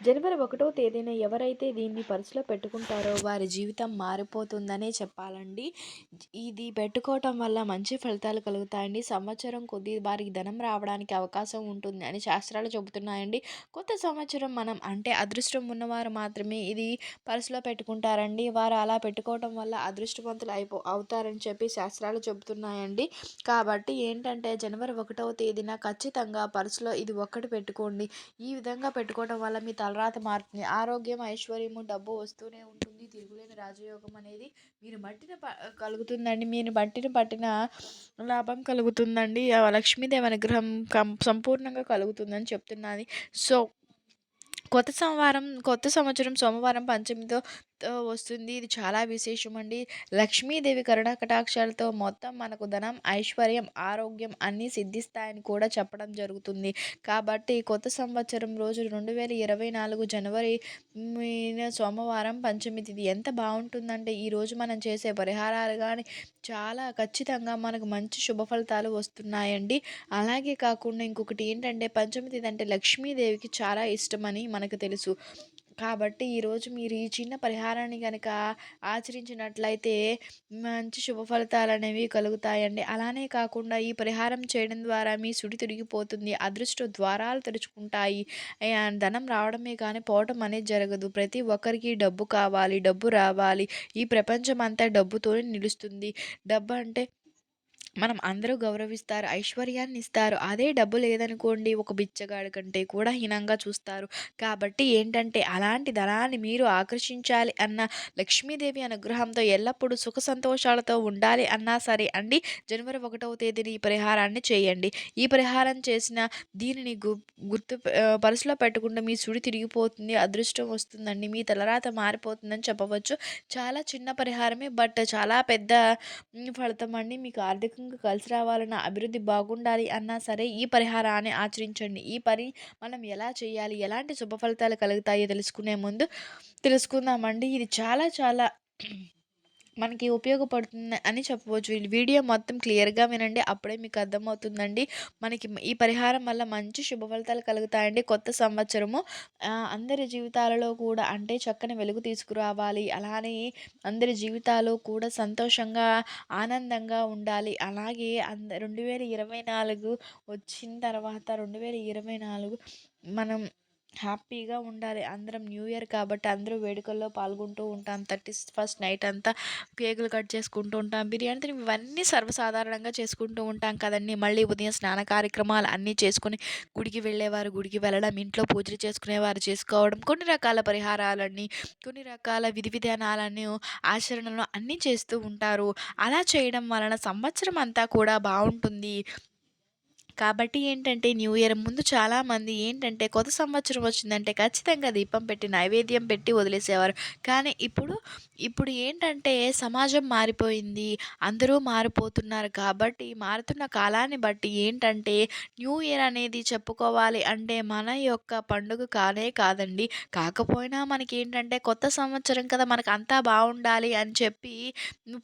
జనవరి ఒకటో తేదీన ఎవరైతే దీన్ని పర్సులో పెట్టుకుంటారో వారి జీవితం మారిపోతుందనే చెప్పాలండి. ఇది పెట్టుకోవటం వల్ల మంచి ఫలితాలు కలుగుతాయండి. సంవత్సరం కొద్ది వారికి ధనం రావడానికి అవకాశం ఉంటుంది అని శాస్త్రాలు చెబుతున్నాయండి. కొత్త సంవత్సరం మనం అంటే అదృష్టం ఉన్నవారు మాత్రమే ఇది పర్సులో పెట్టుకుంటారండి. వారు అలా పెట్టుకోవటం వల్ల అదృష్టవంతులు అయిపో అవుతారని చెప్పి శాస్త్రాలు చెబుతున్నాయండి. కాబట్టి ఏంటంటే జనవరి ఒకటవ తేదీన ఖచ్చితంగా పర్సులో ఇది ఒక్కటి పెట్టుకోండి. ఈ విధంగా పెట్టుకోవడం వల్ల మీ తలరాత మారుతుంది. ఆరోగ్యం ఐశ్వర్యము డబ్బు వస్తూనే ఉంటుంది. తిరుగులేని రాజయోగం అనేది మీరు మట్టిన ప కలుగుతుందండి. మీరు మట్టిన పట్టిన లాభం కలుగుతుందండి. లక్ష్మీదేవి అనుగ్రహం కం సంపూర్ణంగా కలుగుతుందని చెప్తున్నది. సో కొత్త సంవారం కొత్త సంవత్సరం సోమవారం పంచమితో వస్తుంది. ఇది చాలా విశేషం అండి లక్ష్మీదేవి కరుణ కటాక్షాలతో మొత్తం మనకు ధనం ఐశ్వర్యం ఆరోగ్యం అన్నీ సిద్ధిస్తాయని కూడా చెప్పడం జరుగుతుంది. కాబట్టి కొత్త సంవత్సరం రోజు రెండు వేల ఇరవై నాలుగు జనవరి సోమవారం పంచమి తిథి ఎంత బాగుంటుందంటే ఈరోజు మనం చేసే పరిహారాలు కానీ చాలా ఖచ్చితంగా మనకు మంచి శుభ ఫలితాలు వస్తున్నాయండి. అలాగే కాకుండా ఇంకొకటి ఏంటంటే పంచమి తిథి అంటే లక్ష్మీదేవికి చాలా ఇష్టమని మనకు తెలుసు. కాబట్టి ఈరోజు మీరు ఈ చిన్న పరిహారాన్ని కనుక ఆచరించినట్లయితే మంచి శుభ ఫలితాలు అనేవి కలుగుతాయండి. అలానే కాకుండా ఈ పరిహారం చేయడం ద్వారా మీ సుడి తిరిగిపోతుంది అదృష్ట ద్వారాలు తెరుచుకుంటాయి. ధనం రావడమే కానీ పోవటం అనేది జరగదు. ప్రతి ఒక్కరికి డబ్బు కావాలి డబ్బు రావాలి. ఈ ప్రపంచం అంతా డబ్బుతోనే నిలుస్తుంది. డబ్బు అంటే మనం అందరూ గౌరవిస్తారు ఐశ్వర్యాన్ని ఇస్తారు అదే డబ్బు లేదనుకోండి ఒక బిచ్చగాడి కంటే కూడా హీనంగా చూస్తారు. కాబట్టి ఏంటంటే అలాంటి ధనాన్ని మీరు ఆకర్షించాలి అన్న లక్ష్మీదేవి అనుగ్రహంతో ఎల్లప్పుడూ సుఖ సంతోషాలతో ఉండాలి అన్నా సరే అండి జనవరి ఒకటవ తేదీని ఈ పరిహారాన్ని చేయండి. ఈ పరిహారం చేసిన దీనిని గు గుర్తు పరుసులో పెట్టుకుంటే మీ సుడి తిరిగిపోతుంది అదృష్టం వస్తుందండి మీ తలరాత మారిపోతుందని చెప్పవచ్చు. చాలా చిన్న పరిహారమే బట్ చాలా పెద్ద ఫలితం అండి. మీకు ఆర్థికంగా ఆర్థికంగా కలిసి రావాలన్నా అభివృద్ధి బాగుండాలి అన్నా సరే ఈ పరిహారాన్ని ఆచరించండి. ఈ పని మనం ఎలా చేయాలి? ఎలాంటి శుభ ఫలితాలు కలుగుతాయో తెలుసుకునే ముందు తెలుసుకుందామండి. ఇది చాలా చాలా మనకి ఉపయోగపడుతుంది అని చెప్పవచ్చు. వీడియో మొత్తం క్లియర్గా వినండి. అప్పుడే మీకు అర్థమవుతుందండి. మనకి ఈ పరిహారం వల్ల మంచి శుభ ఫలితాలు కలుగుతాయండి. కొత్త సంవత్సరము. అందరి జీవితాలలో కూడా అంటే చక్కని వెలుగు తీసుకురావాలి. అలానే అందరి జీవితాలు కూడా సంతోషంగా ఆనందంగా ఉండాలి. అలాగే అంద రెండు వేల ఇరవై నాలుగు వచ్చిన తర్వాత రెండు వేల ఇరవై నాలుగు మనం హ్యాపీగా ఉండాలి. అందరం న్యూ ఇయర్ కాబట్టి అందరూ వేడుకల్లో పాల్గొంటూ ఉంటాం. థర్టీ ఫస్ట్ నైట్ అంతా కేకులు కట్ చేసుకుంటూ ఉంటాం. బిర్యానీ ఇవన్నీ సర్వసాధారణంగా చేసుకుంటూ ఉంటాం కదండి. మళ్ళీ ఉదయం స్నాన కార్యక్రమాలు అన్నీ చేసుకుని గుడికి వెళ్ళేవారు. గుడికి వెళ్ళడం ఇంట్లో పూజలు చేసుకునేవారు. చేసుకోవడం కొన్ని రకాల పరిహారాలన్నీ కొన్ని రకాల విధి విధానాలను ఆచరణలు అన్నీ చేస్తూ ఉంటారు. అలా చేయడం వలన సంవత్సరం అంతా కూడా బాగుంటుంది. కాబట్టి ఏంటంటే న్యూ ఇయర్ ముందు చాలామంది ఏంటంటే కొత్త సంవత్సరం వచ్చిందంటే ఖచ్చితంగా దీపం పెట్టి నైవేద్యం పెట్టి వదిలేసేవారు. కానీ ఇప్పుడు ఇప్పుడు ఏంటంటే సమాజం మారిపోయింది అందరూ మారిపోతున్నారు కాబట్టి మారుతున్న కాలాన్ని బట్టి ఏంటంటే న్యూ ఇయర్ అనేది చెప్పుకోవాలి అంటే మన యొక్క పండుగ కానే కాదండి. కాకపోయినా మనకి ఏంటంటే కొత్త సంవత్సరం కదా మనకు అంతా బాగుండాలి అని చెప్పి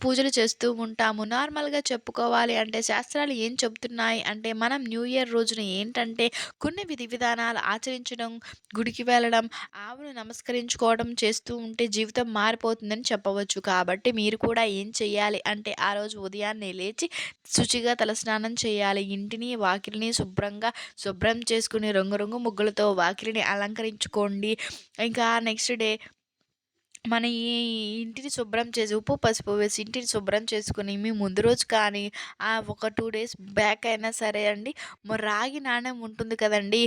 పూజలు చేస్తూ ఉంటాము. నార్మల్గా చెప్పుకోవాలి అంటే శాస్త్రాలు ఏం చెప్తున్నాయి అంటే మనం న్యూ ఇయర్ రోజున ఏంటంటే కొన్ని విధి విధానాలు ఆచరించడం గుడికి వెళ్ళడం ఆవును నమస్కరించుకోవడం చేస్తూ ఉంటే జీవితం మారిపోతుందని చెప్పవచ్చు. కాబట్టి మీరు కూడా ఏం చేయాలి అంటే ఆ రోజు ఉదయాన్నే లేచి శుచిగా తలస్నానం చేయాలి. ఇంటిని వాకిలిని శుభ్రంగా శుభ్రం చేసుకుని రంగురంగు ముగ్గులతో వాకిలిని అలంకరించుకోండి. ఇంకా నెక్స్ట్ డే మన ఈ ఇంటిని శుభ్రం చేసి ఉప్పు పసుపు వేసి ఇంటిని శుభ్రం చేసుకుని మీ ముందు రోజు కానీ ఆ ఒక టూ డేస్ బ్యాక్ అయినా సరే అండి రాగి నాణ్యం ఉంటుంది కదండి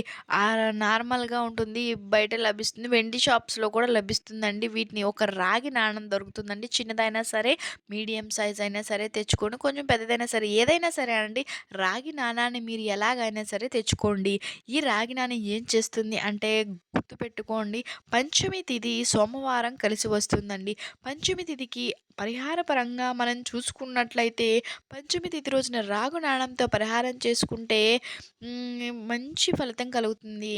నార్మల్గా ఉంటుంది బయట లభిస్తుంది వెండి షాప్స్లో కూడా లభిస్తుందండి వీటిని ఒక రాగి నాణ్యం దొరుకుతుందండి చిన్నదైనా సరే మీడియం సైజ్ అయినా సరే తెచ్చుకోండి కొంచెం పెద్దదైనా సరే ఏదైనా సరే అండి రాగి నాణాన్ని మీరు ఎలాగైనా సరే తెచ్చుకోండి. ఈ రాగి నాణ్యం ఏం చేస్తుంది అంటే గుర్తుపెట్టుకోండి. పంచమి తిథి సోమవారం కలిసి వస్తుందండి. పంచమి తిథికి పరిహార పరంగా మనం చూసుకున్నట్లయితే పంచమి తిథి రోజున రాగు నాణంతో పరిహారం చేసుకుంటే మంచి ఫలితం కలుగుతుంది.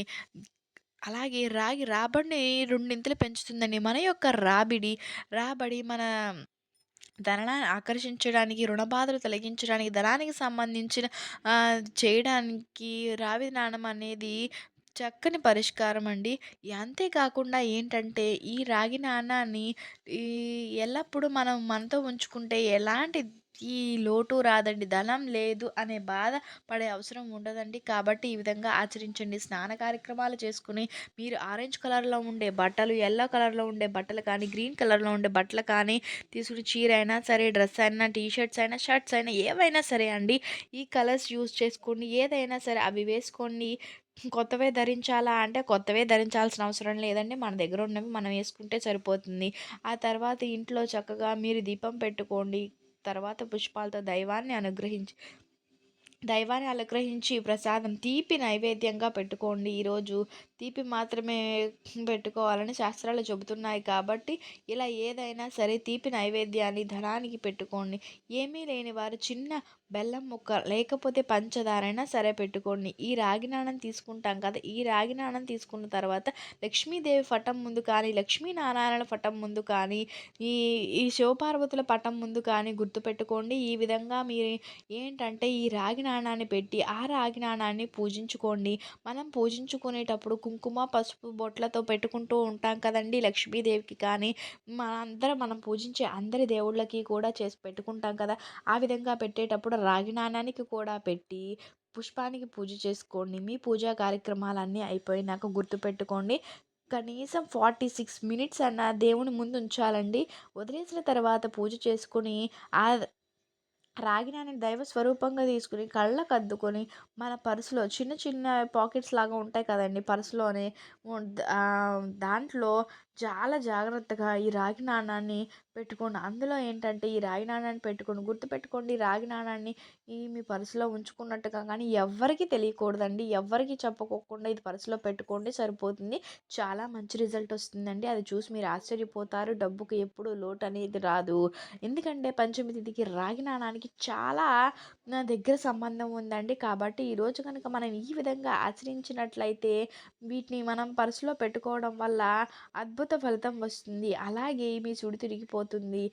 అలాగే రాగి రాబడిని రెండింతలు పెంచుతుందండి. మన యొక్క రాబడి రాబడి మన ధనాన్ని ఆకర్షించడానికి రుణ బాధలు తొలగించడానికి ధనానికి సంబంధించిన చేయడానికి రావి నాణం అనేది చక్కని పరిష్కారం అండి. అంతేకాకుండా ఏంటంటే, ఈ రాగి నాణాన్ని ఈ ఎల్లప్పుడూ మనం మనతో ఉంచుకుంటే ఎలాంటి ఈ లోటు రాదండి. ధనం లేదు అనే బాధ పడే అవసరం ఉండదండి. కాబట్టి ఈ విధంగా ఆచరించండి. స్నాన కార్యక్రమాలు చేసుకొని మీరు ఆరెంజ్ కలర్‌లో ఉండే బట్టలు, యెల్లో కలర్‌లో ఉండే బట్టలు కానీ, గ్రీన్ కలర్‌లో ఉండే బట్టలు కానీ తీసుకొని చీర అయినా సరే, డ్రెస్ అయినా, టీ షర్ట్స్ అయినా, షర్ట్స్ అయినా ఏవైనా సరే అండి. ఈ కలర్స్ యూజ్ చేసుకోండి. ఏదైనా సరే అవి వేసుకోండి. కొత్తవే ధరించాలా అంటే కొత్తవే ధరించాల్సిన అవసరం లేదండి. మన దగ్గర ఉన్నవి మనం వేసుకుంటే సరిపోతుంది. ఆ తర్వాత ఇంట్లో చక్కగా మీరు దీపం పెట్టుకోండి. తర్వాత పుష్పాలతో దైవాన్ని అనుగ్రహించి దైవాన్ని అనుగ్రహించి ప్రసాదం తీపి నైవేద్యంగా పెట్టుకోండి ఈరోజు. తీపి మాత్రమే పెట్టుకోవాలని శాస్త్రాలు చెబుతున్నాయి కాబట్టి ఇలా ఏదైనా సరే తీపి నైవేద్యాన్ని ధనానికి పెట్టుకోండి. ఏమీ లేని వారు చిన్న బెల్లం ముక్క లేకపోతే పంచదారైనా సరే పెట్టుకోండి. ఈ రాగి నాణం తీసుకుంటాం కదా! ఈ రాగి నాణం తీసుకున్న తర్వాత లక్ష్మీదేవి పటం ముందు కానీ, లక్ష్మీనారాయణ పటం ముందు కానీ, ఈ ఈ శివపార్వతుల పటం ముందు కానీ గుర్తుపెట్టుకోండి. ఈ విధంగా మీరు ఏంటంటే ఈ రాగి నాణాన్ని పెట్టి ఆ రాగి నాణాన్ని పూజించుకోండి. మనం పూజించుకునేటప్పుడు కుంకుమ, పసుపు బొట్లతో పెట్టుకుంటూ ఉంటాం కదండీ! లక్ష్మీదేవికి కానీ, మనందరం మనం పూజించే అందరి దేవుళ్ళకి కూడా చేసి పెట్టుకుంటాం కదా! ఆ విధంగా పెట్టేటప్పుడు రాగినాణానికి కూడా పెట్టి పుష్పానికి పూజ చేసుకోండి. మీ పూజా కార్యక్రమాలన్నీ అయిపోయినాక గుర్తుపెట్టుకోండి. కనీసం 46 మినిట్స్ అన్న దేవుని ముందు ఉంచాలండి. వదిలేసిన తర్వాత పూజ చేసుకుని ఆ రాగినాని దైవ స్వరూపంగా తీసుకొని కళ్ళకద్దుకొని మన పర్సులో చిన్న చిన్న పాకెట్స్ లాగా ఉంటాయి కదండి పర్సులోనే దాంట్లో చాలా జాగ్రత్తగా ఈ రాగి నాణాన్ని పెట్టుకోండి. అందులో ఏంటంటే ఈ రాగి నాణాన్ని పెట్టుకొని గుర్తుపెట్టుకోండి రాగి నాణాన్ని ఈ మీ పర్సులో ఉంచుకున్నట్టుగా కానీ ఎవ్వరికీ తెలియకూడదండి. ఎవ్వరికీ చెప్పుకోకుండా ఇది పర్సులో పెట్టుకోండి సరిపోతుంది. చాలా మంచి రిజల్ట్ వస్తుందండి. అది చూసి మీరు ఆశ్చర్యపోతారు. డబ్బుకి ఎప్పుడూ లోటు అనేది రాదు. ఎందుకంటే పంచమితిథికి రాగి నాణానికి చాలా నా దగ్గర సంబంధం ఉందండి. కాబట్టి ఈరోజు కనుక మనం ఈ విధంగా ఆచరించినట్లయితే వీటిని మనం పర్సులో పెట్టుకోవడం వల్ల అద్భుత ఫలితం వస్తుంది. అలాగే మీ చుడి తిరిగిపోతుంది.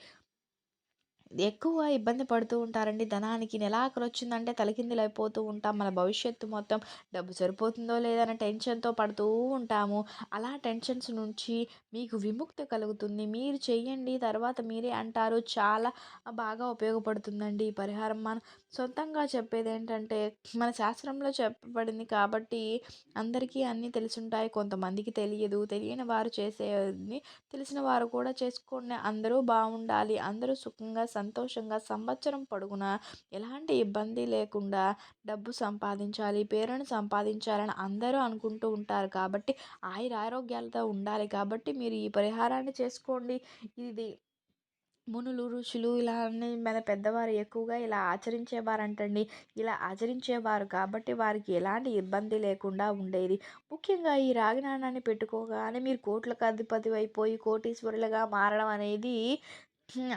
ఎక్కువ ఇబ్బంది పడుతూ ఉంటారండి ధనానికి. నెలాఖరు వచ్చిందంటే తలకిందులు అయిపోతూ ఉంటాం. మన భవిష్యత్తు మొత్తం డబ్బు సరిపోతుందో లేదో టెన్షన్‌తో పడుతూ ఉంటాము. అలా టెన్షన్స్ నుంచి మీకు విముక్తి కలుగుతుంది. మీరు చేయండి తర్వాత మీరే అంటారు. చాలా బాగా ఉపయోగపడుతుందండి ఈ పరిహారం. మన సొంతంగా చెప్పేది ఏంటంటే మన శాస్త్రంలో చెప్పబడింది కాబట్టి అందరికీ అన్నీ తెలిసుంటాయి. కొంతమందికి తెలియదు. తెలియని వారు చేసేది తెలిసిన వారు కూడా చేసుకోండి. అందరూ బాగుండాలి అందరూ సుఖంగా, సంతోషంగా సంవత్సరం పొడుగునా ఎలాంటి ఇబ్బంది లేకుండా డబ్బు సంపాదించాలి, పేరును సంపాదించాలని అందరూ అనుకుంటూ ఉంటారు కాబట్టి ఆయుర ఆరోగ్యాలతో ఉండాలి కాబట్టి మీరు ఈ పరిహారాన్ని చేసుకోండి. ఇది మునులు, ఋషులు ఇలా అన్ని మన పెద్దవారు ఎక్కువగా ఇలా ఆచరించేవారంటండి. ఇలా ఆచరించేవారు కాబట్టి వారికి ఎలాంటి ఇబ్బంది లేకుండా ఉండేది. ముఖ్యంగా ఈ రాగి నాణాన్ని పెట్టుకోగానే మీరు కోట్లకు అయిపోయి కోటీశ్వరులుగా మారడం అనేది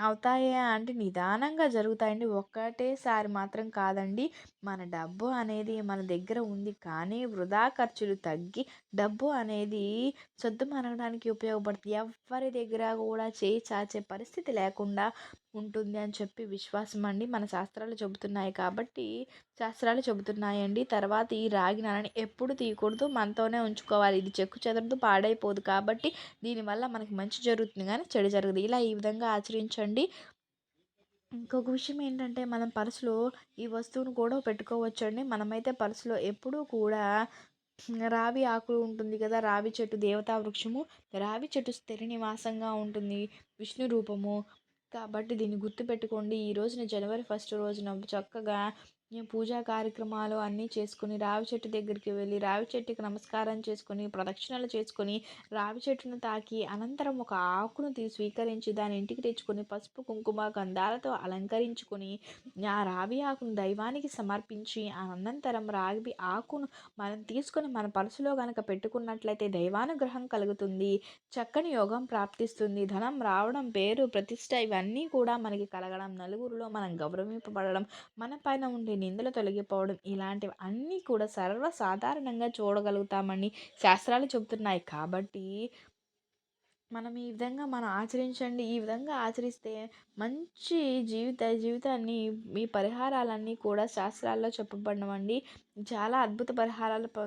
అవుతాయా అంటే నిదానంగా జరుగుతాయండి. ఒక్కటేసారి మాత్రం కాదండి. మన డబ్బు అనేది మన దగ్గర ఉంది. కానీ వృధా ఖర్చులు తగ్గి డబ్బు అనేది సద్దుమణగడానికి ఉపయోగపడుతుంది. ఎవ్వరి దగ్గర కూడా చేయి చాచే పరిస్థితి లేకుండా ఉంటుంది అని చెప్పి విశ్వాసం అండి. మన శాస్త్రాలు చెబుతున్నాయి కాబట్టి శాస్త్రాలు చెబుతున్నాయండి. తర్వాత ఈ రాగి నాణని ఎప్పుడు తీయకూడదు. మనతోనే ఉంచుకోవాలి. ఇది చెక్కు చెదరదు, పాడైపోదు కాబట్టి దీనివల్ల మనకి మంచి జరుగుతుంది కానీ చెడు జరగదు. ఇలా ఈ విధంగా ఆచరించండి. ఇంకొక విషయం ఏంటంటే మనం పర్సులో ఈ వస్తువును కూడా పెట్టుకోవచ్చండి. మనమైతే పర్సులో ఎప్పుడూ కూడా రావి ఆకులు ఉంటుంది కదా! రావి చెట్టు దేవతా వృక్షము. రావి చెట్టు స్థిర నివాసంగా ఉంటుంది. విష్ణు రూపము. కాబట్టి దీన్ని గుర్తుపెట్టుకోండి. ఈ రోజున జనవరి ఫస్ట్ రోజున చక్కగా పూజా కార్యక్రమాలు అన్నీ చేసుకొని రావి చెట్టు దగ్గరికి వెళ్ళి రావి చెట్టుకి నమస్కారం చేసుకొని ప్రదక్షిణలు చేసుకొని రావి చెట్టును తాకి అనంతరం ఒక ఆకును తీ స్వీకరించి దాని ఇంటికి తెచ్చుకొని పసుపు కుంకుమ గంధాలతో అలంకరించుకొని ఆ రావి ఆకును దైవానికి సమర్పించి అనంతరం రావి ఆకును మనం తీసుకొని మన పరుసులో కనుక పెట్టుకున్నట్లయితే దైవానుగ్రహం కలుగుతుంది చక్కని యోగం ప్రాప్తిస్తుంది ధనం రావడం పేరు ప్రతిష్ట ఇవన్నీ కూడా మనకి కలగడం నలుగురిలో మనం గౌరవింపబడడం మన పైన ఉండే నిందలు తొలగిపోవడం ఇలాంటివి అన్నీ కూడా సర్వసాధారణంగా చూడగలుగుతామని శాస్త్రాలు చెబుతున్నాయి. కాబట్టి మనం ఈ విధంగా మనం ఆచరించండి. ఈ విధంగా ఆచరిస్తే మంచి జీవిత జీవితాన్ని మీ పరిహారాలన్నీ కూడా శాస్త్రాల్లో చెప్పబడినవండి. చాలా అద్భుత పరిహారాలు ప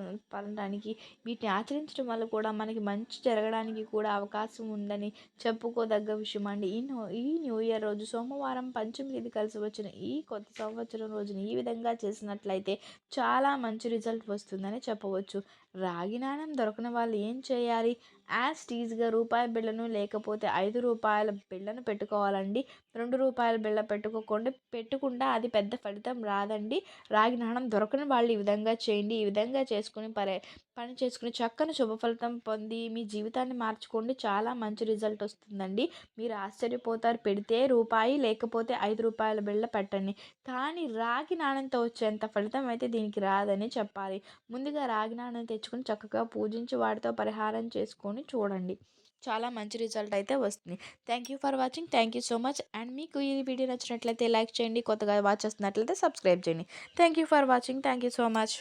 వీటిని ఆచరించడం వల్ల కూడా మనకి మంచి జరగడానికి కూడా అవకాశం ఉందని చెప్పుకోదగ్గ విషయం అండి. ఈ న్యూ ఈ న్యూ ఇయర్ రోజు సోమవారం పంచమి తిథి కలిసి వచ్చిన ఈ కొత్త సంవత్సరం రోజున ఈ విధంగా చేసినట్లయితే చాలా మంచి రిజల్ట్ వస్తుందని చెప్పవచ్చు. రాగి నాణం దొరకని వాళ్ళు ఏం చేయాలి? యాజ్ టీజ్గా రూపాయి బిళ్ళను లేకపోతే ఐదు రూపాయల బిళ్ళను పెట్టుకోవాలండి. రెండు రూపాయల బిళ్ళ పెట్టుకోకుండా పెట్టుకుండా అది పెద్ద ఫలితం రాదండి. రాగి నాణం దొరకని వాళ్ళు విధంగా చేయండి ఈ విధంగా చేసుకుని పరే పని చేసుకుని చక్కని శుభ ఫలితం పొంది మీ జీవితాన్ని మార్చుకోండి. చాలా మంచి రిజల్ట్ వస్తుందండి. మీరు ఆశ్చర్యపోతారు. పెడితే రూపాయి లేకపోతే ఐదు రూపాయల బిళ్ళ పెట్టండి. కానీ రాగి నాణ్యంతో వచ్చేంత ఫలితం అయితే దీనికి రాదని చెప్పాలి. ముందుగా రాగి నాణ్యం తెచ్చుకుని చక్కగా పూజించి వాటితో పరిహారం చేసుకొని చూడండి. చాలా మంచి రిజల్ట్ అయితే వస్తుంది. Thank you for watching thank you so much and మీకు ఈ వీడియో నచ్చినట్లయితే లైక్ చేయండి కొత్తగా వాచ్ చేస్తున్నట్లయితే సబ్స్క్రైబ్ చేయండి. Thank you for watching thank you so much